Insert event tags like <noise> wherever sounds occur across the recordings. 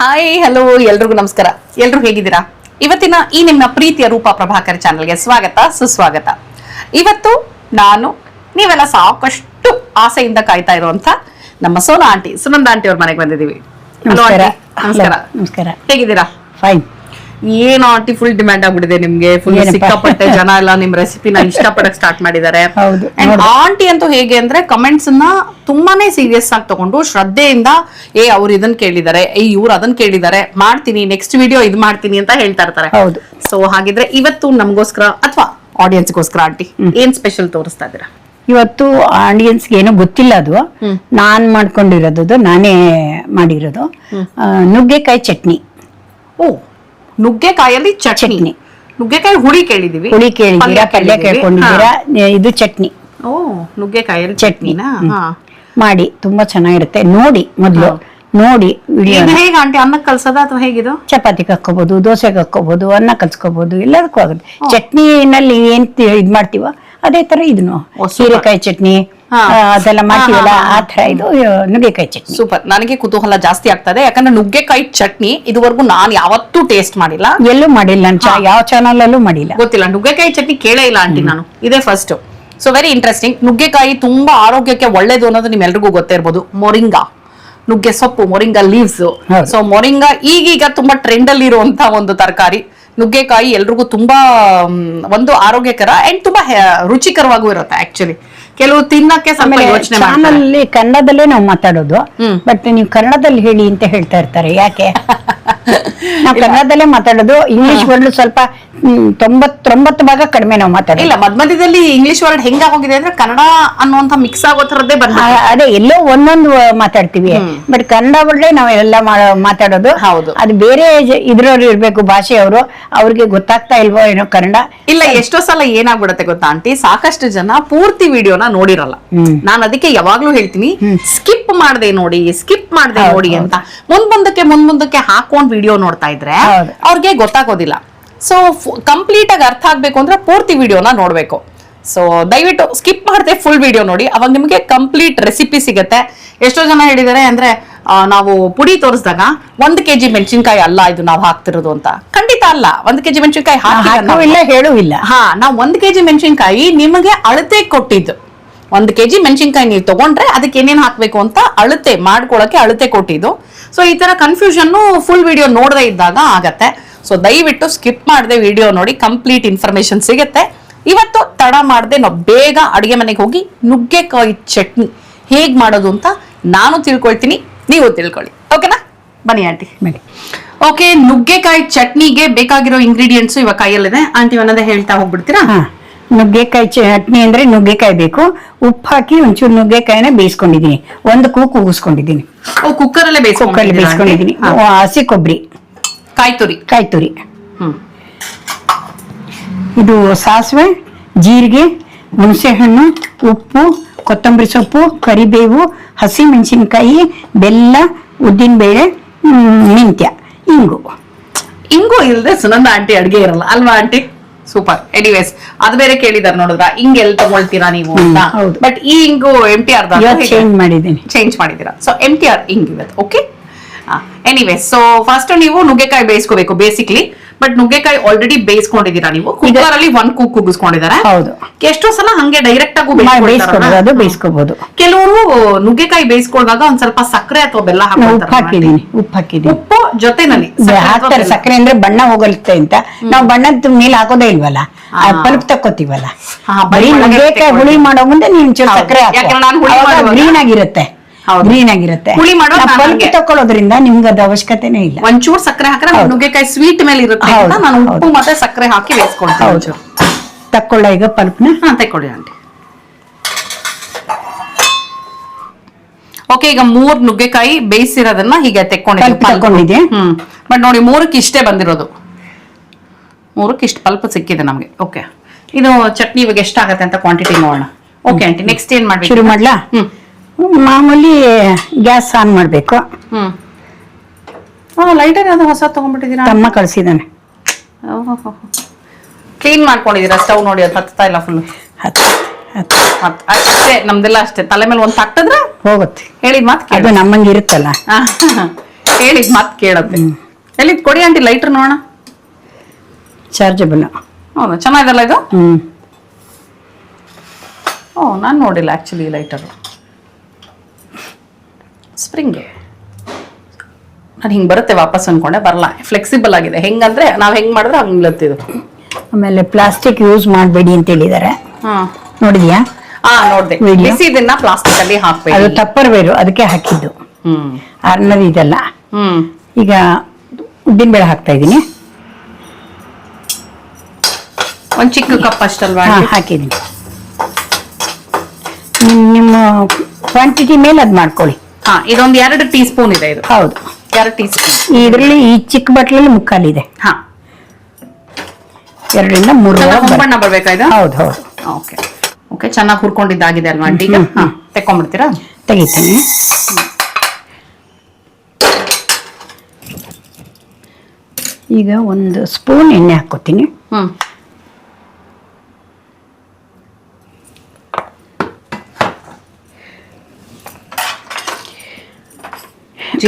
Hi hello ಎಲ್ರಿಗೂ ನಮಸ್ಕಾರ. ಎಲ್ರು ಹೇಗಿದ್ದೀರಾ? ಇವತ್ತಿನ ಈ ನಿಮ್ಮ ಪ್ರೀತಿಯ ರೂಪ ಪ್ರಭಾಕರ್ ಚಾನಲ್ಗೆ ಸ್ವಾಗತ ಸುಸ್ವಾಗತ. ಇವತ್ತು ನಾನು ನೀವೆಲ್ಲ ಸಾಕಷ್ಟು ಆಸೆಯಿಂದ ಕಾಯ್ತಾ ಇರುವಂತ ನಮ್ಮ ಸೋನಾ ಆಂಟಿ ಸುನಂದ ಆಂಟಿ ಅವ್ರ ಮನೆಗೆ ಬಂದಿದ್ದೀವಿ. ನಮಸ್ಕಾರ. ನಮಸ್ಕಾರ. ನಮಸ್ಕಾರ. ಹೇಗಿದ್ದೀರಾ? ಫೈನ್ ಏನು ಆಂಟಿ ಫುಲ್ ಡಿಮ್ಯಾಂಡ್ ಆಗ್ಬಿಟ್ಟಿದೆ ನಿಮ್ಗೆ? ಫುಲ್? ಸಿಕ್ಕಾಪಟ್ಟೆ ಜನ ಎಲ್ಲ ನಿಮ್ ರೆಸಿಪಿನ ಇಷ್ಟಪಡಕ್ ಸ್ಟಾರ್ಟ್ ಮಾಡಿದ್ದಾರೆ. ಆಂಟಿ ಅಂತೂ ಹೇಗೆ ಅಂದ್ರೆ ಕಮೆಂಟ್ಸ್ನ ತುಂಬಾನೇ ಸೀರಿಯಸ್ ಆಗಿ ತಗೊಂಡು ಶ್ರದ್ಧೆಯಿಂದ ಏ ಅವ್ರು ಇದನ್ ಕೇಳಿದ್ದಾರೆ ಏ ಇವ್ರ ಅದನ್ ಕೇಳಿದ್ದಾರೆ ಮಾಡ್ತೀನಿ ನೆಕ್ಸ್ಟ್ ವಿಡಿಯೋ ಇದ್ ಮಾಡ್ತೀನಿ ಅಂತ ಹೇಳ್ತಾ ಇರ್ತಾರೆ. ಹೌದು. ಸೊ ಹಾಗಿದ್ರೆ ಇವತ್ತು ನಮಗೋಸ್ಕರ ಅಥವಾ ಆಡಿಯನ್ಸ್ ಗೋಸ್ಕರ ಆಂಟಿ ಏನ್ ಸ್ಪೆಷಲ್ ತೋರಿಸ್ತಾ ಇದ್ದೀರಾ? ಇವತ್ತು ಆಡಿಯನ್ಸ್ ಏನು ಗೊತ್ತಿಲ್ಲ ಅದು. ನಾನ್ ಮಾಡ್ಕೊಂಡಿರೋದು ನಾನೇ ಮಾಡಿರೋದು. ನುಗ್ಗೆಕಾಯಿ ಚಟ್ನಿ. ಓ ನುಗ್ಗೆಕಾಯಲ್ಲಿ ಚಟ್ನಿ. ಚಟ್ನಿ. ನುಗ್ಗೆಕಾಯಿ ಹುಳಿ ಕೇಳಿದೀವಿ. ಹುಳಿ ಕೇಳಿದ್ದೀರಾ ಪಲ್ಯ ಕೇಳಿದೀವಿ. ಕೇಳ್ಕೊಂಡಿದ್ದೀರಾ ಇದು ಚಟ್ನಿ. ಹಾ. ಓ ನುಗ್ಗೆಕಾಯಲ್ಲಿ ಚಟ್ನಿ. ಚಟ್ನಿನಾ? ಹಾ. ಮಾಡಿ ತುಂಬಾ ಚೆನ್ನಾಗಿರುತ್ತೆ. ನೋಡಿ ಮೊದಲು. ನೋಡಿ ವಿಡಿಯೋ ಹೇಗೆ ಆಂಟಿ ಅನ್ನ ಕಲ್ಸದ ಅಥವಾ ಹೇಗಿದು? ಚಪಾತಿ ಕಕ್ಕೋಬಹುದು ದೋಸೆ ಕಕ್ಕೋಬಹುದು ಅನ್ನ ಕಲ್ಸ್ಕೋಬಹುದು ಎಲ್ಲದಕ್ಕೂ ಆಗುತ್ತೆ. ಚಟ್ನಿನಲ್ಲಿ ಏನ್ ತಿ- ಇದ್ ಮಾಡ್ತೀವ ಅದೇ ತರ ಇದನ್ನು ಓ, super. ಹೀರೆಕಾಯಿ ಚಟ್ನಿ ಅದೆಲ್ಲ ಮಾಡ್ತೀವಲ್ಲ ಆ ತರ ಇದು ನುಗ್ಗೆಕಾಯಿ ಚಟ್ನಿ. ಸೂಪರ್. ನನಗೆ ಕುತೂಹಲ ಜಾಸ್ತಿ ಆಗ್ತದೆ. ಯಾಕಂದ್ರೆ ನುಗ್ಗೆಕಾಯಿ ಚಟ್ನಿ ಇದುವರೆಗೂ ನಾನು ಯಾವತ್ತೂ ಟೇಸ್ಟ್ ಮಾಡಿಲ್ಲ. ಎಲ್ಲೂ ಮಾಡಿಲ್ಲ. ನಾನು ಚಾ- ಯಾವ ಚಾನಲ್ ಅಲ್ಲೂ ಮಾಡಿಲ್ಲ. ಗೊತ್ತಿಲ್ಲ. ನುಗ್ಗೆಕಾಯಿ ಚಟ್ನಿ ಕೇಳೇ ಇಲ್ಲ ಆಂಟಿ ನಾನು. ಇದೇ ಫಸ್ಟ್ ಸೊ ವೆರಿ ಇಂಟ್ರೆಸ್ಟಿಂಗ್ ನುಗ್ಗೆಕಾಯಿ ತುಂಬಾ ಆರೋಗ್ಯಕ್ಕೆ ಒಳ್ಳೇದು ಅನ್ನೋದು ನಿಮ್ಮೆಲ್ರಿಗೂ ಗೊತ್ತೇ ಇರ್ಬೋದು. ಮೊರಿಂಗಾ. ನುಗ್ಗೆ ಸೊಪ್ಪು ಮೊರಿಂಗಾ ಲೀವ್ಸ್ ಹೌದು. ಸೊ ಮೊರಿಂಗಾ ಈಗೀಗ ತುಂಬಾ ಟ್ರೆಂಡ್ ಅಲ್ಲಿ ಇರುವಂತ ಒಂದು ತರಕಾರಿ. ನುಗ್ಗೆಕಾಯಿ ಎಲ್ರಿಗೂ ತುಂಬಾ ಮ್, ಒಂದು ಆರೋಗ್ಯಕರ ಅಂಡ್ ತುಂಬಾ ಹೆ- ರುಚಿಕರವಾಗೂ ಇರುತ್ತೆ ಆಕ್ಚುಲಿ ಕೆಲವು ತಿನ್ನಕ್ಕೆ ಚಾನಲ್ ಕನ್ನಡದಲ್ಲೇ ನಾವು ಮಾತಾಡೋದು. ಬಟ್ ನೀವು ಕನ್ನಡದಲ್ಲಿ ಹೇಳಿ ಅಂತ ಹೇಳ್ತಾ ಇರ್ತಾರೆ. ಯಾಕೆ? ನಾವು ಕನ್ನಡದಲ್ಲೇ ಮಾತಾಡೋದು ಇಂಗ್ಲಿಷ್ ವರ್ಡ್ ಸ್ವಲ್ಪ ತೊಂಬತ್ತೊಂಬತ್ತು ಭಾಗ ಕಡಿಮೆ ನಾವು ಮಾತಾಡೋದು. ಇಲ್ಲ ಮಧ್ಯ ಮಧ್ಯದಲ್ಲಿ ಇಂಗ್ಲಿಷ್ ವರ್ಡ್ ಹೆಂಗಾಗೋಗಿದೆ ಅಂದ್ರೆ ಕನ್ನಡ ಅನ್ನುವಂತ ಮಿಕ್ಸ್ ಆಗೋ ತರದ್ದೇ ಬಂದ ಅದೇ ಎಲ್ಲೋ ಒಂದೊಂದು ಮಾತಾಡ್ತೀವಿ. ಬಟ್ ಕನ್ನಡ ವರ್ಡೇ ನಾವು ಎಲ್ಲ ಮಾತಾಡೋದು. ಹೌದು. ಅದು ಬೇರೆ ಇದ್ರವ್ರು ಇರ್ಬೇಕು ಭಾಷೆಯವರು ಅವ್ರಿಗೆ ಗೊತ್ತಾಗ್ತಾ ಇಲ್ವೋ ಏನೋ ಕನ್ನಡ. ಇಲ್ಲ ಎಷ್ಟೋ ಸಲ ಏನಾಗ್ಬಿಡತ್ತೆ ಗೊತ್ತಾ ಆಂಟಿ? ಸಾಕಷ್ಟು ಜನ ಪೂರ್ತಿ ವಿಡಿಯೋನ ನೋಡಿರಲ್ಲ. ನಾನು ಅದಕ್ಕೆ ಯಾವಾಗ್ಲೂ ಹೇಳ್ತೀನಿ ಸ್ಕಿಪ್ ಮಾಡದೆ ನೋಡಿ ಸ್ಕಿಪ್ ಮಾಡದೆ ನೋಡಿ ಅಂತ. ಮುಂದ್ ಮುಂದಕ್ಕೆ ಮುಂದ್ ಮುಂದಕ್ಕೆ ಹಾಕೊಂಡ್ ವಿಡಿಯೋ ನೋಡ್ತಾ ಇದ್ರೆ. ಅವ್ರಿಗೆ ಗೊತ್ತಾಗೋದಿಲ್ಲ. ಸೊ ಕಂಪ್ಲೀಟ್ ಆಗಿ ಅರ್ಥ ಆಗ್ಬೇಕು ಅಂದ್ರೆ ಪೂರ್ತಿ ವಿಡಿಯೋನ ನೋಡ್ಬೇಕು. ಸೊ ದಯವಿಟ್ಟು ಸ್ಕಿಪ್ ಮಾಡದೆ ಫುಲ್ ವಿಡಿಯೋ ನೋಡಿ. ಅವಾಗ ನಿಮಗೆ ಕಂಪ್ಲೀಟ್ ರೆಸಿಪಿ ಸಿಗತ್ತೆ. ಎಷ್ಟೋ ಜನ ಹೇಳಿದ್ದಾರೆ ಅಂದ್ರೆ ನಾವು ಪುಡಿ ತೋರಿಸಿದಾಗ ಒಂದ್ ಕೆಜಿ ಮೆಣಸಿನ್ಕಾಯಿ ಅಲ್ಲ ಇದು ನಾವು ಹಾಕ್ತಿರೋದು ಅಂತ. ಖಂಡಿತ ಅಲ್ಲ. ಒಂದ್ ಕೆಜಿ ಮೆಣಸಿನ್ಕಾಯಿ ಹಾಕಿ ಹೇಳುವಿಲ್ಲ ಹಾ ನಾವು. ಇಲ್ಲ ಹಾ ನಾವು ಒಂದ್ ಕೆಜಿ ಮೆಣಸಿನ್ಕಾಯಿ ನಿಮಗೆ ಅಳತೆ ಕೊಟ್ಟಿದ್ದು. ಒಂದ್ ಕೆಜಿ ಮೆಣಸಿನ್ಕಾಯಿ ನೀವು ತಗೊಂಡ್ರೆ ಅದಕ್ಕೆ ಏನೇನು ಹಾಕಬೇಕು ಅಂತ ಅಳತೆ ಮಾಡ್ಕೊಳಕ್ಕೆ ಅಳತೆ ಕೊಟ್ಟಿದ್ದು. ಸೊ ಈ ತರ ಕನ್ಫ್ಯೂಷನ್ ಫುಲ್ ವಿಡಿಯೋ ನೋಡದೇ ಇದ್ದಾಗ ಆಗತ್ತೆ. ಸೊ ದಯವಿಟ್ಟು ಸ್ಕಿಪ್ ಮಾಡದೆ ವಿಡಿಯೋ ನೋಡಿ ಕಂಪ್ಲೀಟ್ ಇನ್ಫಾರ್ಮೇಷನ್ ಸಿಗುತ್ತೆ. ಇವತ್ತು ತಡ ಮಾಡದೆ ನಾವು ಬೇಗ ಅಡುಗೆ ಮನೆಗೆ ಹೋಗಿ ನುಗ್ಗೆಕಾಯಿ ಚಟ್ನಿ ಹೇಗೆ ಮಾಡೋದು ಅಂತ ನಾನು ತಿಳ್ಕೊಳ್ತೀನಿ ನೀವು ತಿಳ್ಕೊಳ್ಳಿ. ಓಕೆನಾ ಬನ್ನಿ ಆಂಟಿ. ಬನ್ನಿ. ಓಕೆ ನುಗ್ಗೆಕಾಯಿ ಚಟ್ನಿಗೆ ಬೇಕಾಗಿರೋ ಇಂಗ್ರೀಡಿಯೆಂಟ್ಸು ಇವಾಗ ಕೈಯಲ್ಲಿದೆ. ಆಂಟಿ ಒಂದೇ ಹೇಳ್ತಾ ಹೋಗ್ಬಿಡ್ತೀರಾ? ನುಗ್ಗೆಕಾಯಿ ಚಟ್ನಿ ಅಂದ್ರೆ ನುಗ್ಗೆಕಾಯಿ ಬೇಕು. ಉಪ್ಪು ಹಾಕಿ ಒಂಚೂರು ನುಗ್ಗೆಕಾಯಿನ ಬೇಯಿಸ್ಕೊಂಡಿದೀನಿ ಒಂದು ಕೂಗು ಕೂಗಿಸ್ಕೊಂಡಿದ್ದೀನಿ. ಓ ಕುಕ್ಕರ್ ಅಲ್ಲೇ ಕುಕ್ಕರ್ ಬೇಯಿಸ್ಕೊಂಡಿದೀನಿ ಹಸಿ ಕೊಬ್ಬರಿ. ಕಾಯಿ ತುರಿ? ಕಾಯಿ ತುರಿ. ಇದು ಸಾಸಿವೆ ಜೀರಿಗೆ ಹುಣಸೆಹಣ್ಣು ಉಪ್ಪು ಕೊತ್ತಂಬರಿ ಸೊಪ್ಪು ಕರಿಬೇವು ಹಸಿ ಮೆಣಸಿನ್ಕಾಯಿ ಬೆಲ್ಲ ಉದ್ದಿನಬೇಳೆ ಮೆಂತ್ಯ ಇಂಗು. ಇಂಗು ಇಲ್ದೆ ಸುನಂದ ಆಂಟಿ ಅಡ್ಗೆ ಇರಲ್ಲ. ಅಲ್ವಾ ಆಂಟಿ? ಸೂಪರ್ ಎನಿವೇಸ್ ಅದ್ ಬೇರೆ ಕೇಳಿದಾರೆ ನೋಡಿದ್ರ? ಹಿಂಗ್ ಎಲ್ ತಗೊಳ್ತೀರಾ ನೀವು ಅಂತ. ಬಟ್ ಈ ಹಿಂಗು ಎಂ ಟಿ ಆರ್ ಚೇಂಜ್ ಮಾಡಿದ್ದೀನಿ. ಚೇಂಜ್ ಮಾಡಿದೀರಾ? ಸೊ ಎಂ ಟಿ ಆರ್ ಇಂಗ್ ಇವತ್ತು ಓಕೆ ಎನಿವೇಸ್ ಸೊ ಫಸ್ಟ್ ನೀವು ನುಗ್ಗೆಕಾಯಿ ಬೇಯಿಸ್ಕೋಬೇಕು ಬೇಸಿಕ್ಲಿ ಬಟ್ ನುಗ್ಗೆಕಾಯಿ ಆಲ್ರೆಡಿ ಬೇಯಿಸ್ಕೊಂಡಿದ್ದೀರಾ ನೀವು? ಕುಕ್ಕರ್ ಅಲ್ಲಿ ಒಂದ್ ಕೂಗ್ ಕುಗ್ಗಿಸ್ಕೊಂಡಿದ್ದಾರೆ. ಹೌದು. ಎಷ್ಟೋ ಸಲ ಹಂಗೆ ಡೈರೆಕ್ಟ್ ಆಗು ಅದು ಬೇಯಿಸ್ಕೋಬಹುದು ಕೆಲವರು ನುಗ್ಗೆಕಾಯಿ ಬೇಯಿಸ್ಕೊಳ್ಳುವಾಗ ಒಂದ್ ಸ್ವಲ್ಪ ಸಕ್ಕರೆ ಅಥವಾ ಬೆಲ್ಲ ಉಪ್ಪು ಹಾಕಿದೀನಿ ಉಪ್ಪು ಹಾಕಿದೀನಿ ಉಪ್ಪು ಜೊತೆನಲ್ಲಿ ಸಕ್ಕರೆ ಅಥವಾ ಹಾಕ್ತಾರೆ ಬೆಲ್ಲ. ಸಕ್ಕರೆ ಅಂದ್ರೆ ಬಣ್ಣ ಹೋಗಲ್ತೆ ಅಂತ. ನಾವು ಬಣ್ಣದ ಮೇಲೆ ಹಾಕೋದೇ ಇಲ್ವಲ್ಲ. ಪಲ್ಪ್ ತಕ್ಕೋತೀವಲ್ಲ? ಹಾ, ಬರೀ ಬರೀ ಒಳಗೆ ನುಗ್ಗೆಕಾಯಿ ಹುಳಿ ತೆಕ್ಕೊಳ್ಳಿ. ಮಾಡೋ ಮುಂದೆ ನೀನ್ ಹೌದು. ಸಕ್ಕರೆ ಯಾಕಂದ್ರೆ ನಾನು ಹುಳಿ ಮಾಡುವಾಗ- ಗ್ರೀನ್ ಆಗಿರುತ್ತೆ. ಗ್ರೀನ್ ಆಗಿರುತ್ತೆ. ಹುಳಿ ಪಲ್ಪ್ ಹಂಗೆ. ತಕೊಳ್ಳೋದ್ರಿಂದ ನಿಮ್ಗೆ ಅದ ಅವಶ್ಯಕತೆನೇ ಇಲ್ಲ. ಒಂಚೂರ್ ಸಕ್ಕರೆ ಹಾಕಿದ್ರೆ ನುಗ್ಗೆಕಾಯಿ ಸ್ವೀಟ್ ಮೇಲೆ ಇರುತ್ತೆ ನಾನು ಉಪ್ಪು ಮತ್ತೆ ಸಕ್ಕರೆ ಹಾಕಿ ಬೇಯಿಸ್ಕೊಳ್ತೀನಿ ಒಂಚೂರು. ತಕ್ಕೊಳ್ಳ ಈಗ ಪಲ್ಪ್ನ? ಹಾ ತೆಕ್ಕೊಳ್ಳಿ ಆಂಟಿ. ಓಕೆ ಈಗ ಮೂರ್ ನುಗ್ಗೆಕಾಯಿ ಬೇಯಿಸಿರೋದನ್ನ ಹೀಗೆ ತೆಕ್ಕೊಂಡಿದ್ದೆ ಬಟ್ ನೋಡಿ ಮೂರಕ್ಕೆ ಇಷ್ಟೇ ಬಂದಿರೋದು. ಮೂರಕ್ಕೆ ಇಷ್ಟು ಪಲ್ಪ್ ಸಿಕ್ಕಿದೆ ನಮ್ಗೆ. ಓಕೆ ಇದು ಚಟ್ನಿ ಇವಾಗ ಎಷ್ಟಾಗತ್ತೆ ಅಂತ ಕ್ವಾಂಟಿಟಿ ನೋಡೋಣ. ಓಕೆ ಆಂಟಿ ನೆಕ್ಸ್ಟ್ ಏನ್ ಮಾಡ್ಬೇಕು? ಶುರು ಮಾಡ್ಲಾ? ಹ್ಮ್. ಮಾಮೂಲಿ ಗ್ಯಾಸ್ ಆನ್ ಮಾಡಬೇಕು. ಹ್ಮ್. ಹಾ ಲೈಟರ್ ಅದು ಹೊಸ ತಗೊಂಡ್ಬಿಟ್ಟಿದ್ದೀರಾ? ತಮ್ಮ ಕಳಿಸಿದ್ದಾನೆ. ಕ್ಲೀನ್ ಮಾಡ್ಕೊಂಡಿದ್ದೀರಾ ಸ್ಟವ್ ನೋಡಿ ಅದು ಹತ್ತಾ ಇಲ್ಲ ಫುಲ್ ಹತ್ತು ಹತ್ತು ಅಷ್ಟೇ ನಮ್ದೆಲ್ಲ ಅಷ್ಟೇ. ತಲೆ ಮೇಲೆ ಒಂದು ತಟ್ಟದ್ರ ಹೋಗುತ್ತೆ. ಹೇಳಿದ್ ಮಾತು ಅದು ನಮ್ಮಂಗೆ ಇರುತ್ತಲ್ಲ. ಹೇಳಿದ್ ಮಾತು ಕೇಳತ್ತೆ. ಹೇಳಿದ್ ಕೊಡಿ ಆಂಟಿ ಲೈಟರ್ ನೋಡೋಣ. ಚಾರ್ಜಬಲ್ ಹೌದಾ ಚೆನ್ನಾಗಿದಲ್ಲ ಇದು? ಹ್ಞೂ ಓ ನಾನು ನೋಡಿಲ್ಲ ಆ್ಯಕ್ಚುಲಿ ಲೈಟರ್ ಸ್ಪ್ರಿಂಗ್ ನಾನು ಹಿಂಗೆ ಬರುತ್ತೆ ವಾಪಸ್ ಅಂದ್ಕೊಂಡೆ ಬರಲ್ಲ ಫ್ಲೆಕ್ಸಿಬಲ್ ಆಗಿದೆ. ಹೆಂಗಂದ್ರೆ ನಾವು ಹೆಂಗ್ ಮಾಡಿದ್ರೆ ಹಂಗ್ ನಿಲ್ಲುತ್ತಿದ್ದು ಆಮೇಲೆ ಪ್ಲಾಸ್ಟಿಕ್ ಯೂಸ್ ಮಾಡಬೇಡಿ ಅಂತ ಹೇಳಿದ್ದಾರೆ ಹಾ. ನೋಡಿದ್ಯಾ? ಹಾ ನೋಡ್ದೆ. Video? ಬಿಸಿ ಇದನ್ನ ಪ್ಲಾಸ್ಟಿಕ್ ಅಲ್ಲಿ ಅದು ಹಾಕ್ಬೇಕು ಟಪ್ಪರ್ ವೇರು ಅದಕ್ಕೆ ಹಾಕಿದ್ದು. ಹ್ಮ್. ಆರ್ನರ್ ಇದೆಲ್ಲ. ಹ್ಮ್. ಈಗ ಉದ್ದಿನ ಬೇಳೆ ಹಾಕ್ತಾ ಇದ್ದೀನಿ. ಒಂದ್ ಚಿಕ್ಕ ಕಪ್ ಅಷ್ಟಲ್ವಾ ಹಾ? ಹಾಕಿದ್ದೀನಿ. ನಿಮ್ ನಿಮ್ಮ ಕ್ವಾಂಟಿಟಿ ಮೇಲೆ ಅದು ಮಾಡ್ಕೊಳ್ಳಿ. ಹಾ ಇದೊಂದು ಎರಡು ಟೀ ಸ್ಪೂನ್ ಇದೆ ಇದು. ಹೌದು. ಎರಡು ಟೀ ಸ್ಪೂನ್ ಇದರಲ್ಲಿ ಈ ಚಿಕ್ಕ ಬಟ್ಲಲ್ಲಿ ಮುಕ್ಕಾಲಿದೆ ಹಾ. ಎರಡರಿಂದ ಮೂರು ಬಣ್ಣ ಬರ್ಬೇಕಾ ಇದು? ಹೌದು ಹೌದು. ಓಕೆ ಓಕೆ ಚೆನ್ನಾಗಿ ಹುರ್ಕೊಂಡಿದ್ದಾಗಿದೆ ಅಲ್ವಾ ಆಂಟಿ ಈಗ? ಹಾ. ತೆಕ್ಕೊಂಡ್ಬಿಡ್ತೀರಾ? ತೆಗಿತೀನಿ. ಈಗ ಒಂದು ಸ್ಪೂನ್ ಎಣ್ಣೆ ಹಾಕೋತೀನಿ ಹ್ಮ್.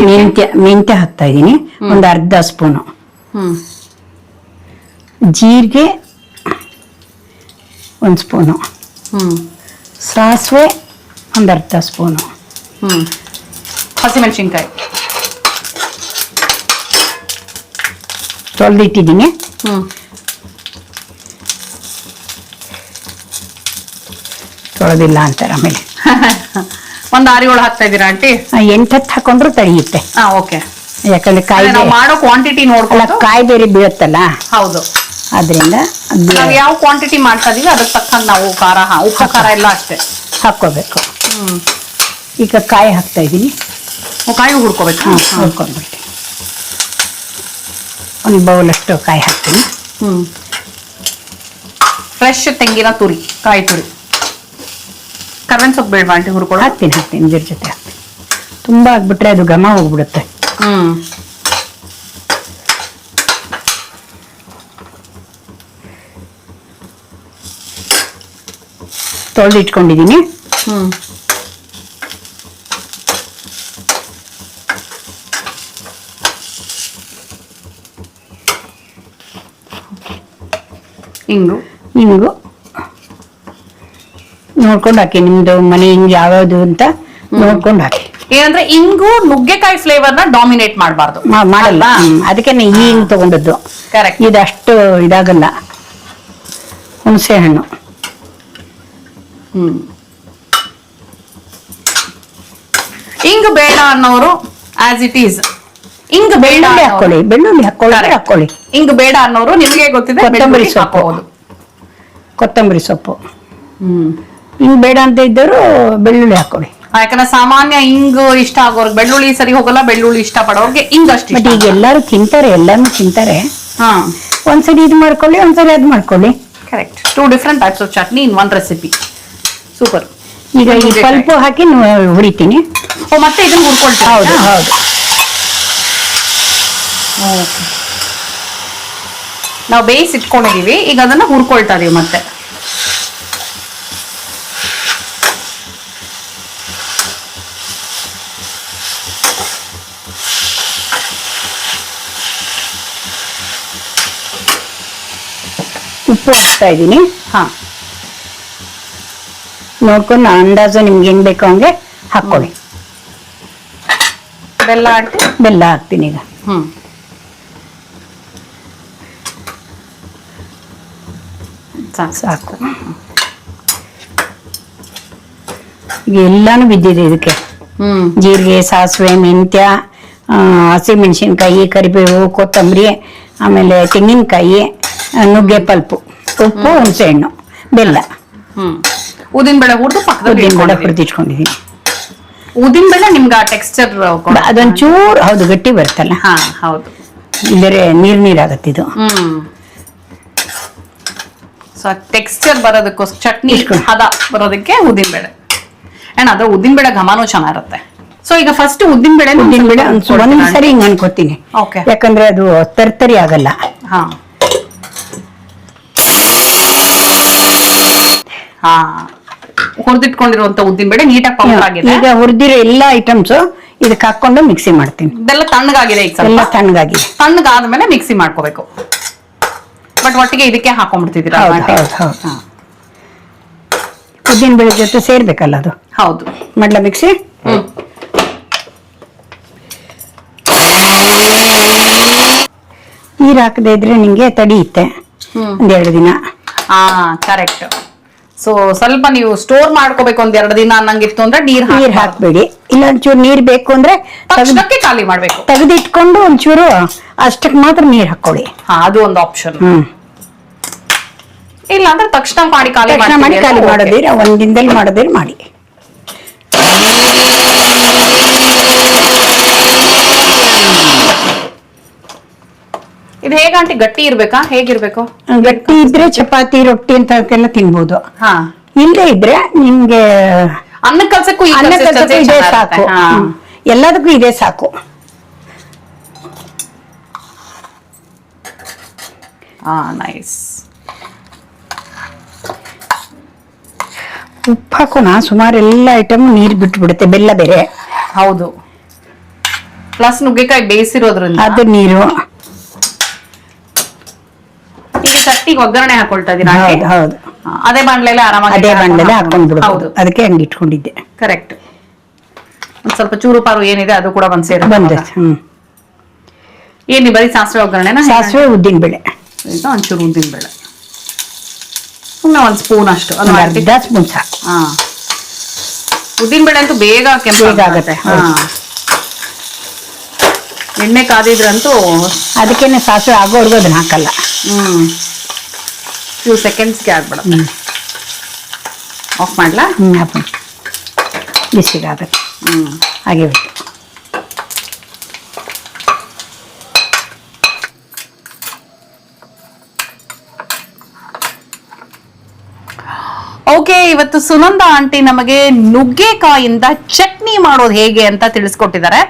ಮೆಂತ್ಯ ಮೆಂತ್ಯ ಹಾಕ್ತಾ ಇದ್ದೀನಿ ಒಂದು ಅರ್ಧ ಸ್ಪೂನು ಹ್ಮ್ ಜೀರಿಗೆ ಒಂದು ಸ್ಪೂನು ಹ್ಮ್ ಸಾಸಿವೆ ಒಂದು ಅರ್ಧ ಸ್ಪೂನು ಹ್ಮ್ ಹಸಿಮೆಣಸಿನ್ಕಾಯಿ ತೊಳೆದಿಟ್ಟಿದ್ದೀನಿ ಹ್ಮ್ ತೊಳೆದಿಲ್ಲ ಅಂತಾರೆ ಆಮೇಲೆ ಒಂದ್ ಆರಿ ಒಳ ಹಾಕ್ತಾ ಇದ್ದೀರಾ ಆಂಟಿ? ಎಂಟತ್ತು ಹಾಕೊಂಡ್ರು ತಡೆಯುತ್ತೆ. ಹಾ ಓಕೆ. ಯಾಕಂದ್ರೆ ಕಾಯಿ ನಾವು ಮಾಡೋ ಕ್ವಾಂಟಿಟಿ ಅಲ್ಲ ನೋಡ್ಕೊಂಡು ಕಾಯಿ ಬೇರೆ ಬೀಳುತ್ತಲ್ಲ? ಹೌದು. ಅದರಿಂದ ನಾವು ಯಾವ ಕ್ವಾಂಟಿಟಿ ಮಾಡ್ತಾ ಇದೀವಿ ಅದಕ್ಕೆ ತಕ್ಕಂಗೆ ನಾವು ಖಾರ ಹಾ ಉಪ್ಪು ಖಾರ ಎಲ್ಲ ಅಷ್ಟೇ. ಹಾಕೋಬೇಕು ಹ್ಮ್. ಈಗ ಕಾಯಿ ಹಾಕ್ತಾ ಇದ್ದೀನಿ. ಕಾಯಿ ಹುರ್ಕೋಬೇಕು? ಹುಡ್ಕೊಂಡ್ಬಿಟ್ಟು ಹುರ್ಕೊಂಡ್ಬಿಟ್ಟು. ಒಂದು ಬೌಲಷ್ಟು ಕಾಯಿ ಹಾಕ್ತೀನಿ. ಹ್ಮ್. ಫ್ರೆಶ್ ತೆಂಗಿನ ತುರಿ ಕಾಯಿ ತುರಿ. ಕರ್ಬೇವಿನ ಸೊಪ್ಪು ಬೇಡವಾ ಆಂಟಿ ಹುರ್ಕೊಳ್ಳೋ? ಹಾಕ್ತೀನಿ ಹಾಕ್ತೀನಿ ಜೀರ್ ಜೊತೆ ಹಾಕ್ತೀನಿ. ತುಂಬ ಆಗ್ಬಿಟ್ರೆ ಅದು ಘಮ ಹೋಗ್ಬಿಡುತ್ತೆ. ಹ್ಮ್. ತೊಳೆದು ಇಟ್ಕೊಂಡಿದ್ದೀನಿ. ಹ್ಮ್. ಹಿಂಗು ಹಿಂಗು ನೋಡ್ಕೊಂಡು ಹಾಕಿ ನಿಮ್ದು ಮನೆ ಹಿಂಗ್ ಯಾವ್ಯಾವುದು ಅಂತ ನೋಡ್ಕೊಂಡು ಹಾಕಿ ಏನಂದ್ರೆ ಇಂಗು ನುಗ್ಗೆಕಾಯಿ ಫ್ಲೇವರ್ನ ಡಾಮಿನೇಟ್ ಮಾಡಬಾರ್ದು. ಮಾ- ಮಾಡಲ್ಲ? ಹ್ಮ್. ಅದಕ್ಕೆ ಈ ಹಿಂಗ್ ತಗೊಂಡದ್ದು. ಕರೆಕ್ಟ್ ಇದಷ್ಟು ಇದಾಗಲ್ಲ. ಹುಣಸೆ ಹಣ್ಣು. ಹ್ಮ್. ಇಂಗ್ ಬೇಡ ಅನ್ನೋರು ಆಸ್ ಇಟ್ ಈಸ್ ಇಂಗ್ ಬೇಡ ಬೆಳ್ಳುಳ್ಳಿ ಅನ್ನೋರು- ಹಾಕೊಳ್ಳಿ. ಬೆಳ್ಳುಳ್ಳಿ ಹಾಕೊಳ್ಳಿ Correct. ಹಾಕೊಳ್ಳಿ. ಇಂಗ್ ಬೇಡ ಅನ್ನೋರು ನಿಮಗೆ ಗೊತ್ತಿದೆ ಕೊತ್ತಂಬರಿ ಬೆಳ್ಳುಳ್ಳಿ ಸೊಪ್ಪು. ಹಾಕೋಬಹುದು ಕೊತ್ತಂಬರಿ ಸೊಪ್ಪು. ಹ್ಮ್. ಹಿಂಗ್ ಬೇಡ ಅಂತ ಇದ್ದವ್ರು ಬೆಳ್ಳುಳ್ಳಿ ಹಾಕೊಳ್ಳಿ ಯಾಕಂದ್ರೆ ಸಾಮಾನ್ಯ ಹಿಂಗ್ ಇಷ್ಟ ಆಗೋರ್ ಬೆಳ್ಳುಳ್ಳಿ ಸರಿ ಹೋಗಲ್ಲ ಬೆಳ್ಳುಳ್ಳಿ ಇಷ್ಟ ಪಡೋರ್ಗೆ ಹಿಂಗ್ ಅಷ್ಟು ಬಟ್ ಈಗ ಎಲ್ಲಾರು ತಿಂತಾರೆ ಎಲ್ಲಾನು ತಿಂತಾರೆ. ಹಾ. ಒಂದ್ಸರಿ ಇದು ಮಾಡ್ಕೊಳ್ಳಿ ಒಂದ್ಸರಿ ಅದು ಮಾಡ್ಕೊಳ್ಳಿ. Correct two different types of chutney in one recipe super ಈಗ ಈ ಸ್ವಲ್ಪ ಪಲ್ಪು ಹಾಕಿ ಹುರಿತೀನಿ. ಓ ಮತ್ತೆ ಇದನ್ನ ಹುರ್ಕೊಳ್ತೀನಿ ಹೌದು ಹೌದು. ನಾವು ಬೇಯಿಸಿ ಇಟ್ಕೊಂಡಿದೀವಿ ಈಗ ಅದನ್ನ ಹುರ್ಕೊಳ್ತಾ ಇದೀವಿ ಮತ್ತೆ. ಉಪ್ಪು ಹಾಕ್ತಾ ಇದ್ದೀನಿ. ಹಾ. ನೋಡ್ಕೊಂಡು ಅಂದಾಜು ನಿಮ್ಗೆ ಹೆಂಗ್ ಬೇಕೋ ಹಂಗೆ ಹಾಕೊಳ್ಳಿ. ಬೆಲ್ಲ ಹಾಕಿ? ಬೆಲ್ಲ ಹಾಕ್ತೀನಿ ಈಗ. ಹ್ಮ್. ಸಾಕು. ಎಲ್ಲಾನು ಬಿದ್ದಿದೆ ಇದಕ್ಕೆ. ಹ್ಮ್. ಜೀರಿಗೆ ಸಾಸಿವೆ ಮೆಂತ್ಯ ಹಸಿಮೆಣಸಿನ್ಕಾಯಿ ಕರಿಬೇವು ಕೊತ್ತಂಬರಿ ಆಮೇಲೆ ತೆಂಗಿನಕಾಯಿ ನುಗ್ಗೆ ಪಲ್ಪು ಉಪ್ಪು ಹುಣಸೆಹಣ್ಣು ಬೆಲ್ಲ. ಹ್ಮ್. ಉದಿನ ಬೇಳೆ ಹುರಿದು ಪಕ್ಕದಲ್ಲಿ ಉದ್ದಿನ ಬೇಳೆ. ಹುರಿದಿಟ್ಕೊಂಡಿದ್ದೀನಿ ಉದಿನ ಬೇಳೆ ನಿಮ್ಗೆ ಆ ಟೆಕ್ಸ್ಚರ್ ಅದೊಂಚೂರು ಹೌದು ಗಟ್ಟಿ ಬರುತ್ತಲ್ಲ? ಹಾ ಹೌದು. ಇಲ್ಲರೆ ನೀರ್ ನೀರಾಗತ್ತೆ ಇದು. ಹ್ಮ್. ಸೊ ಟೆಕ್ಸ್ಚರ್ ಬರೋದಕ್ಕೋಸ್ಕರ ಚಟ್ನಿ. ಹದ ಬರೋದಕ್ಕೆ ಉದ್ದಿನ ಬೆಳೆ. ಅಣ್ಣ ಅದು ಉದ್ದಿನ ಬೇಳೆ ಘಮನೂ ಚೆನ್ನಾಗಿರುತ್ತೆ. ಸೊ ಈಗ ಫಸ್ಟ್ ಉದ್ದಿನ ಬೇಳೆ ಉದ್ದಿನ ಬೇಳೆ ಒಂದ್ ಒಂದ್ಸರಿ ಹಿಂಗ್ ಅನ್ಕೋತೀನಿ. ಓಕೆ ಯಾಕಂದ್ರೆ ಅದು ತರ್ತರಿ ಆಗಲ್ಲ. ಹಾ. ಹುರಿದಿಟ್ಕೊಂಡಿರುವಂತ ಉದ್ದಿನ ಬೇಳೆ ನೀಟಾಗಿ ಪೌಡರ್ ಆಗಿದೆ. ಈಗ ಹುರಿದಿರೋ ಎಲ್ಲಾ ಐಟಮ್ಸ್ ಇದಕ್ಕೆ ಹಾಕೊಂಡು ಮಿಕ್ಸಿ ಮಾಡ್ತೀನಿ. ಇದೆಲ್ಲ ತಣ್ಣಗಾಗಿದೆ ಈಗ ಎಲ್ಲ ತಣ್ಣಗಾಗಿ ಮೇಲೆ ಮಿಕ್ಸಿ ಮಾಡ್ಕೋಬೇಕು. ಬಟ್ ಒಟ್ಟಿಗೆ ಇದಕ್ಕೆ ಹಾಕೊಂಡ್ಬಿಡ್ತಿದ್ದೀರಾ. ಉದ್ದಿನ ಬೇಳೆ ಜೊತೆ ಸೇರ್ಬೇಕಲ್ಲ ಅದು? ಹೌದು. ಮಾಡ್ಲಾ ಮಿಕ್ಸಿ ನೀರ್ ಹಾಕದೇ ಇದ್ರೆ ನಿಂಗೆ ತಡಿಯುತ್ತೆ ಒಂದೆರಡು ದಿನ. ಕರೆಕ್ಟ್ ಸೊ ಸ್ವಲ್ಪ ನೀವು ಸ್ಟೋರ್ ಮಾಡ್ಕೋಬೇಕು ಒಂದ್ ಎರಡು ದಿನ ಅನ್ನಂಗಿತ್ತು ಅಂದ್ರೆ ನೀರ್ ನೀರ್ ಹಾಕಿ ಹಾಕ್ಬೇಡಿ. ಇಲ್ಲ ಒಂಚೂರು ನೀರ್ ಬೇಕು ಅಂದ್ರೆ ತಕ್ಷಣಕ್ಕೆ ಖಾಲಿ ಮಾಡ್ಬೇಕು. ತೆಗೆದಿಟ್ಕೊಂಡು ಒಂಚೂರು ಅಷ್ಟಕ್ಕೆ ಮಾತ್ರ ನೀರ್ ಹಾಕೊಳ್ಳಿ ಹಾ ಅದು ಒಂದು ಆಪ್ಷನ್ ಹ್ಮ್. ಇಲ್ಲ ಅಂದ್ರೆ ತಕ್ಷಣ ಮಾಡಿ ಖಾಲಿ ತಕ್ಷಣ ಮಾಡಿ ಖಾಲಿ ಮಾಡೋದಿರ ಒಂದ್ ದಿನದಲ್ಲಿ ಮಾಡೋದಿರ ಮಾಡಿ. ಇದು ಹೇಗ ಗಟ್ಟಿ ಇರ್ಬೇಕಾ? ಹೇಗಿರ್ಬೇಕು? ಗಟ್ಟಿ ಇದ್ರೆ ಚಪಾತಿ ರೊಟ್ಟಿ ಅಂತಕ್ಕೆಲ್ಲ ತಿನ್ಬೋದು. ಹಾ. ಇಲ್ಲದೆ ಇದ್ರೆ ನಿಮ್ಗೆ ಅನ್ನ ಕಲ್ಸಕ್ಕೂ ಈ ಅನ್ನ consistency ಕಲ್ಸಕ್ಕೂ ಇದೇ ಚೆನ್ನಾಗಿರುತ್ತೆ. ಸಾಕು. ಹಾ. ಹ್ಮ್. ಎಲ್ಲದಕ್ಕೂ ಇದೇ ಸಾಕು. ಆ ನೈಸ್. ಉಪ್ಪು ಹಾಕೋಣ ಸುಮಾರು ಎಲ್ಲ ಐಟಮ್ ನೀರ್ ಬಿಟ್ಟು ಬಿಡುತ್ತೆ ಬೆಲ್ಲ ಬೇರೆ. ಹೌದು. ಪ್ಲಸ್ ನುಗ್ಗೆಕಾಯಿ ಬೇಯಿಸಿರೋದ್ರಿಂದ ಅದು ನೀರು. ಈಗ ಒಗ್ಗರಣೆ ಹಾಕೊಳ್ತಾ ಇದೀರಾ ಹೌದು ಹೌದು. ಅದೇ ಬಾಣ್ಲೆಲ್ಲ ಆರಾಮಾಗಿ ಅದೇ ಬಂಡಲೆ ಹಾಕೊಂಡ್ಬಿಡು ಹೌದು. ಅದಕ್ಕೆ ಹಂಗೆ ಇಟ್ಕೊಂಡಿದ್ದೆ. ಕರೆಕ್ಟ್ ಒಂದ್ ಸ್ವಲ್ಪ ಚೂರು ಪಾರು ಏನಿದೆ ಅದು ಕೂಡ ಬಂದ್ ಸೇರ ಬಂದೆ ಹ್ಮ್. ಏನಿ ಬರೀ ಸಾಸಿವೆ ಒಗ್ಗರಣೆನ ಸಾಸಿವೆ ಉದ್ದಿನ ಬೇಳೆ. ಈಗ ಒಂಚೂರು ಉದ್ದಿನ ಬೇಳೆ. ಸುಮ್ಮನೆ ಒಂದ್ ಸ್ಪೂನ್ ಅಷ್ಟು. ಅದು ಅರ್ಧ ಸ್ಪೂನ್ ಸಾಕು. ಹಾ. ಉದ್ದಿನ ಬೇಳೆ ಅಂತೂ ಬೇಗ ಕೆಂಪು ಬೇಗ ಆಗುತ್ತೆ, ಹಾ. ಎಣ್ಣೆ ಕಾದಿದ್ರಂತೂ ಅದಕ್ಕೇನೆ ಸಾಸಿವೆ ಆಗೋವರೆಗೂ ಅದನ್ನ ಹಾಕಲ್ಲ. ಹ್ಮ್. ಫ್ಯೂ ಸೆಕೆಂಡ್ಸ್ಗೆ ಆಗ್ಬಿಡುತ್ತೆ ಹ್ಮ್. ಆಫ್ ಮಾಡ್ಲಾ? ಹ್ಞೂ ಬಿಸಿಗೆ ಆಗುತ್ತೆ ಹ್ಞೂ ಹಾಗೆ ಬಿಟ್ಟು ಓಕೆ ಇವತ್ತು ಸುನಂದ ಆಂಟಿ ನಮಗೆ ನುಗ್ಗೆಕಾಯಿಂದ ಚಟ್ನಿ ಮಾಡೋದು ಹೇಗೆ ಅಂತ ತಿಳಿಸ್ಕೊಟ್ಟಿದ್ದಾರೆ.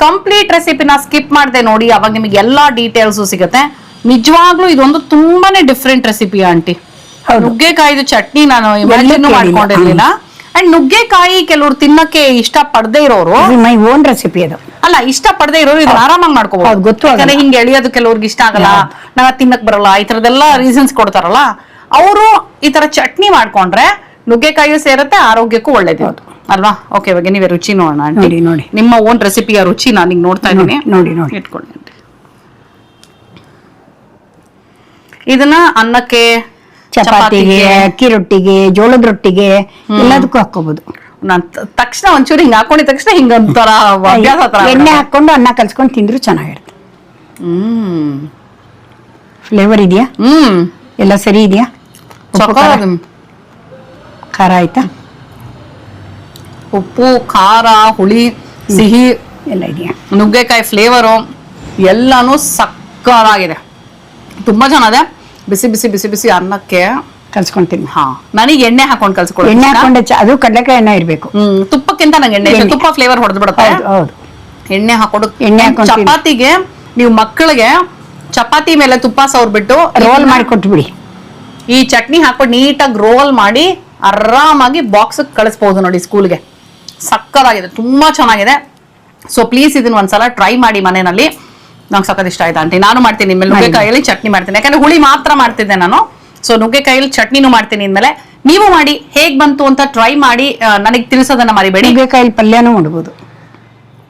ಕಂಪ್ಲೀಟ್ ರೆಸಿಪಿನ ಸ್ಕಿಪ್ ಮಾಡದೆ ನೋಡಿ ಅವಾಗ ನಿಮಗೆ ಎಲ್ಲಾ ಡೀಟೇಲ್ಸು ಸಿಗುತ್ತೆ. ನಿಜವಾಗ್ಲೂ ಇದೊಂದು ತುಂಬಾನೇ ಡಿಫ್ರೆಂಟ್ ರೆಸಿಪಿ ಆಂಟಿ. ನುಗ್ಗೆಕಾಯಿದು ಚಟ್ನಿ ನಾನು ಇಮ್ಯಾಜಿನ್. ಮಾಡ್ಕೊಂಡಿರ್ಲಿಲ್ಲ. ಅಂಡ್ ನುಗ್ಗೆಕಾಯಿ ಕೆಲವ್ರು ತಿನ್ನಕ್ಕೆ ಇಷ್ಟ ಪಡದೇ ಇರೋರು ಮೈ ಓನ್ ರೆಸಿಪಿ ಅದು. ಅಲ್ಲ ಇಷ್ಟ ಪಡದೇ ಇರೋರು ಇದನ್ನ ಆರಾಮಾಗಿ ಹೌದು, ಮಾಡ್ಕೋಬಹುದು ಗೊತ್ತು. ಯಾಕಂದ್ರೆ ಹಿಂಗೆ ಎಳಿಯೋದು ಕೆಲವ್ರಿಗೆ ಇಷ್ಟ ಆಗಲ್ಲ ನಾವ್ ತಿನ್ನಕ್ ಬರಲ್ಲ ಈ ತರದೆಲ್ಲ ರೀಸನ್ಸ್ ಕೊಡ್ತಾರಲ್ಲ ಅವರು ಈ ತರ ಚಟ್ನಿ ಮಾಡ್ಕೊಂಡ್ರೆ ನುಗ್ಗೆಕಾಯಿಯು ಸೇರುತ್ತೆ ಆರೋಗ್ಯಕ್ಕೂ ಒಳ್ಳೇದು ಅಲ್ವಾ? ಓಕೆ ಇವಾಗ ನೀವೇ ರುಚಿ ನೋಡೋಣ. ನೋಡಿ, ನೋಡಿ. ನಿಮ್ಮ ಓನ್ ರೆಸಿಪಿಯ ರುಚಿ ನಾನು ನೋಡ್ತಾ ಇದ್ದೀನಿ. ನೋಡಿ, ನೋಡಿ. ಇಟ್ಕೊಳ್ಳಿ. ಇದನ್ನ ಅನ್ನಕ್ಕೆ ಚಪಾತಿಗೆ ಅಕ್ಕಿ ರೊಟ್ಟಿಗೆ ಜೋಳದ ರೊಟ್ಟಿಗೆ ಎಲ್ಲದಕ್ಕೂ ಹಾಕೋಬಹುದು ನಾನ್ ತಕ್ಷಣ ಒಂಚೂರು ಹಿಂಗ್ ಹಾಕೊಂಡಿದ ತಕ್ಷಣ ಹಿಂಗ ಒಂಥರ ಅಭ್ಯಾಸ ತರ ಎಣ್ಣೆ ಹಾಕೊಂಡು ಅನ್ನ ಕಲ್ಸ್ಕೊಂಡು ತಿಂದ್ರು ಚೆನ್ನಾಗಿರುತ್ತೆ. ಹ್ಮ್. ಫ್ಲೇವರ್ ಇದೆಯಾ? ಹ್ಮ್. ಎಲ್ಲ ಸರಿ ಇದೆಯಾ? ಖಾರ? ಆಯ್ತಾ? ಉಪ್ಪು ಖಾರ ಹುಳಿ ಸಿಹಿ ಎಲ್ಲ ಇದೆಯಾ? ನುಗ್ಗೆಕಾಯಿ ಫ್ಲೇವರು ಎಲ್ಲಾನು ಸಕ್ಕರಾಗಿದೆ ತುಂಬಾ ಚೆನ್ನಾಗಿದೆ. ಬಿಸಿ ಬಿಸಿ ಬಿಸಿ ಬಿಸಿ ಅನ್ನಕ್ಕೆ ಕಲ್ಸ್ಕೊಂತೀನಿ. ಹಾ. ನನಗೆ ಎಣ್ಣೆ ಹಾಕೊಂಡು ಕಲ್ಸ್ಕೊಳ್ಳಿ ಎಣ್ಣೆ ಹಾಕೊಂಡೆ ಚ- ಅದು ಕಡಲೆಕಾಯಿ ಎಣ್ಣೆ ಇರಬೇಕು. ಹ್ಮ್ ತುಪ್ಪಕ್ಕಿಂತ ನಂಗೆ ಎಣ್ಣೆ ಇಷ್ಟ. ಎಣ್ಣೆ. ತುಪ್ಪ ಫ್ಲೇವರ್ ಹೊಡೆದು ಬಿಡುತ್ತೆ ಹೌದು ಹೌದು. ಎಣ್ಣೆ ಹಾಕೊಂಡು ಎಣ್ಣೆ ಹಾಕೊಂಡು ತಿನ್ನು. ಚಪಾತಿಗೆ ನೀವು ಮಕ್ಕಳಿಗೆ ಚಪಾತಿ ಮೇಲೆ ತುಪ್ಪ ಸವರ್ಬಿಟ್ಟು ರೋಲ್ ಮಾಡಿ ಕೊಟ್ಬಿಡಿ ಈ ಚಟ್ನಿ ಹಾಕೊಂಡು ನೀಟಾಗಿ ರೋಲ್ ಮಾಡಿ ಆರಾಮಾಗಿ ಬಾಕ್ಸ್ ಕಳಿಸ್ಬೋದು ನೋಡಿ ಸ್ಕೂಲ್ಗೆ. ಸಕ್ಕದಾಗಿದೆ ತುಂಬಾ ಚೆನ್ನಾಗಿದೆ. ಸೊ ಪ್ಲೀಸ್ ಇದನ್ನ ಒಂದ್ಸಲ ಟ್ರೈ ಮಾಡಿ ಮನೆಯಲ್ಲಿ. ನಂಗೆ ಸಖತ್ ಇಷ್ಟ ಆಯ್ತು ಆಂಟಿ? ನಾನು ಮಾಡ್ತೀನಿ ನಿಮ್ಮಲ್ಲಿ. ನುಗ್ಗೆಕಾಯಲ್ಲಿ ಚಟ್ನಿ ಮಾಡ್ತೀನಿ. ಯಾಕಂದ್ರೆ ಹುಳಿ ಮಾತ್ರ ಮಾಡ್ತಿದ್ದೆ ನಾನು. ಸೊ ನುಗ್ಗೆಕಾಯಲ್ಲಿ ಚಟ್ನಿನೂ ಮಾಡ್ತೀನಿ ಇನ್ಮೇಲೆ. ನೀವು ಮಾಡಿ ಹೇಗ್ ಬಂತು ಅಂತ ಟ್ರೈ ಮಾಡಿ ನನಗೆ ತಿಳಿಸೋದನ್ನ ಮರಿಬೇಡಿ. ನುಗ್ಗೆಕಾಯಿ ಪಲ್ಯನೂ ಮಾಡ್ಬೋದು.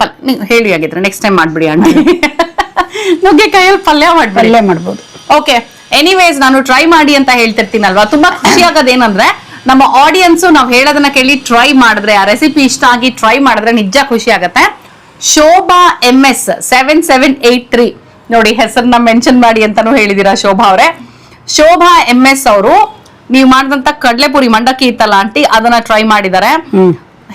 ಪಲ್- ನೀವು ಹೇಳಿ ಆಗಿದ್ರೆ ನೆಕ್ಸ್ಟ್ ಟೈಮ್ ಮಾಡ್ಬಿಡಿ ಆಂಟಿ. <laughs> ನುಗ್ಗೆಕಾಯಲ್ಲಿ ಪಲ್ಯ ಮಾಡಿ ಪಲ್ಯ ಮಾಡ್ಬೋದು. ಓಕೆ ಎನಿವೇಸ್ ನಾನು ಟ್ರೈ ಮಾಡಿ ಅಂತ ಹೇಳ್ತಿರ್ತೀನಲ್ವಾ? ತುಂಬಾ ಖುಷಿ ಆಗೋದೇನಂದ್ರೆ ನಮ್ಮ ಆಡಿಯನ್ಸು ನಾವು ಹೇಳೋದನ್ನ ಕೇಳಿ ಟ್ರೈ ಮಾಡಿದ್ರೆ ಆ ರೆಸಿಪಿ ಇಷ್ಟ ಆಗಿ ಟ್ರೈ ಮಾಡಿದ್ರೆ ನಿಜ ಖುಷಿ ಆಗತ್ತೆ. Shobha M S seven seven eight three ನೋಡಿ ಹೆಸರನ್ನ ಮೆನ್ಷನ್ ಮಾಡಿ ಅಂತಾನು ಹೇಳಿದೀರಾ ಶೋಭಾ ಅವರೇ. ಶೋಭಾ ಎಂ ಎಸ್ ಅವರು ನೀವು ಮಾಡಿದಂತ ಕಡ್ಲೆಪುರಿ ಮಂಡಕ್ಕಿ ಇತ್ತಲ್ಲ ಆಂಟಿ ಅದನ್ನ ಟ್ರೈ ಮಾಡಿದ್ದಾರೆ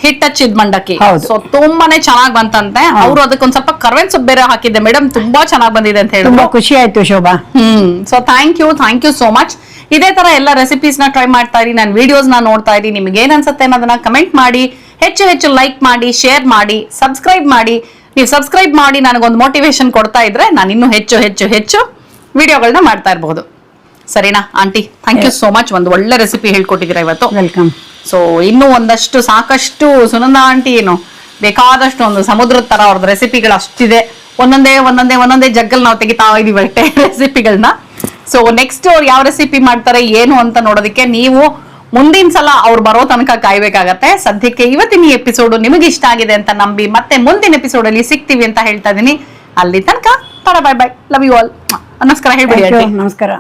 ಹಿಟ್ ಹಚ್ಚಿದ್ ಮಂಡಕ್ಕಿ. ಸೊ ತುಂಬಾನೇ ಚೆನ್ನಾಗ್ ಬಂತಂತೆ. ಅವರು ಅದಕ್ಕೊಂದ್ ಸ್ವಲ್ಪ ಕರ್ವೆನ್ ಸೊಪ್ಪು ಬೇರೆ ಹಾಕಿದ್ದೆ. ಮೇಡಮ್ ತುಂಬಾ ಚೆನ್ನಾಗ್ ಬಂದಿದೆ ಅಂತ ಹೇಳಿ ತುಂಬಾ ಖುಷಿ ಆಯ್ತು Shobha. Hmm. So thank you thank you so much ಇದೇ ತರ ಎಲ್ಲ ರೆಸಿಪೀಸ್ನ ಟ್ರೈ ಮಾಡ್ತಾ ಇರಿ. ನನ್ನ ವಿಡಿಯೋಸ್ನ ನೋಡ್ತಾ ಇರಿ. ನಿಮ್ಗೆ ಏನ್ ಅನ್ಸುತ್ತೆ ಅನ್ನೋದನ್ನ ಕಮೆಂಟ್ ಮಾಡಿ. ಹೆಚ್ಚು ಹೆಚ್ಚು ಲೈಕ್ ಮಾಡಿ ಶೇರ್ ಮಾಡಿ ಸಬ್ಸ್ಕ್ರೈಬ್ ಮಾಡಿ. ನೀವು ಸಬ್ಸ್ಕ್ರೈಬ್ ಮಾಡಿ ನನಗೊಂದು ಮೋಟಿವೇಶನ್ ಕೊಡ್ತಾ ಇದ್ರೆ ನಾನು ಇನ್ನೂ ಹೆಚ್ಚು ಹೆಚ್ಚು ಹೆಚ್ಚು ವಿಡಿಯೋಗಳನ್ನ ಮಾಡ್ತಾ ಇರಬಹುದು ಸರಿನಾ aunty? Thank you so much ಒಂದು ಒಳ್ಳೆ ರೆಸಿಪಿ ಹೇಳ್ಕೊಟ್ಟಿದ್ದೀರಾ ಇವತ್ತು. ವೆಲ್ಕಮ್ ಸೊ ಇನ್ನೂ ಒಂದಷ್ಟು ಸಾಕಷ್ಟು ಸುನಂದ ಆಂಟಿ ಏನು ಬೇಕಾದಷ್ಟು ಒಂದು ಸಮುದ್ರದ ತರ ಅವ್ರದ್ದು ರೆಸಿಪಿಗಳು ಅಷ್ಟಿದೆ. ಒಂದೊಂದೇ ಒಂದೊಂದೇ ಒಂದೊಂದೇ ಜಗ್ಗಲ್ ನಾವು ತೆಗಿತಾ ಇದೀವಿ ಅಷ್ಟೇ ರೆಸಿಪಿಗಳನ್ನ ಸೊ ನೆಕ್ಸ್ಟ್ ಅವ್ರು ಯಾವ ರೆಸಿಪಿ ಮಾಡ್ತಾರೆ ಏನು ಅಂತ ನೋಡೋದಕ್ಕೆ ನೀವು ಮುಂದಿನ ಸಲ ಅವ್ರು ಬರೋ ತನಕ ಕಾಯ್ಬೇಕಾಗತ್ತೆ. ಸದ್ಯಕ್ಕೆ ಇವತ್ತಿನ ಈ ಎಪಿಸೋಡ್ ನಿಮಗೆ ಇಷ್ಟ ಆಗಿದೆ ಅಂತ ನಂಬಿ ಮತ್ತೆ ಮುಂದಿನ ಎಪಿಸೋಡ್ ಅಲ್ಲಿ ಸಿಗ್ತೀವಿ ಅಂತ ಹೇಳ್ತಾ ಇದೀನಿ. ಅಲ್ಲಿ ತನಕ bye bye love you all ನಮಸ್ಕಾರ ಹೇಳ್ಬಿಡಿ. ನಮಸ್ಕಾರ.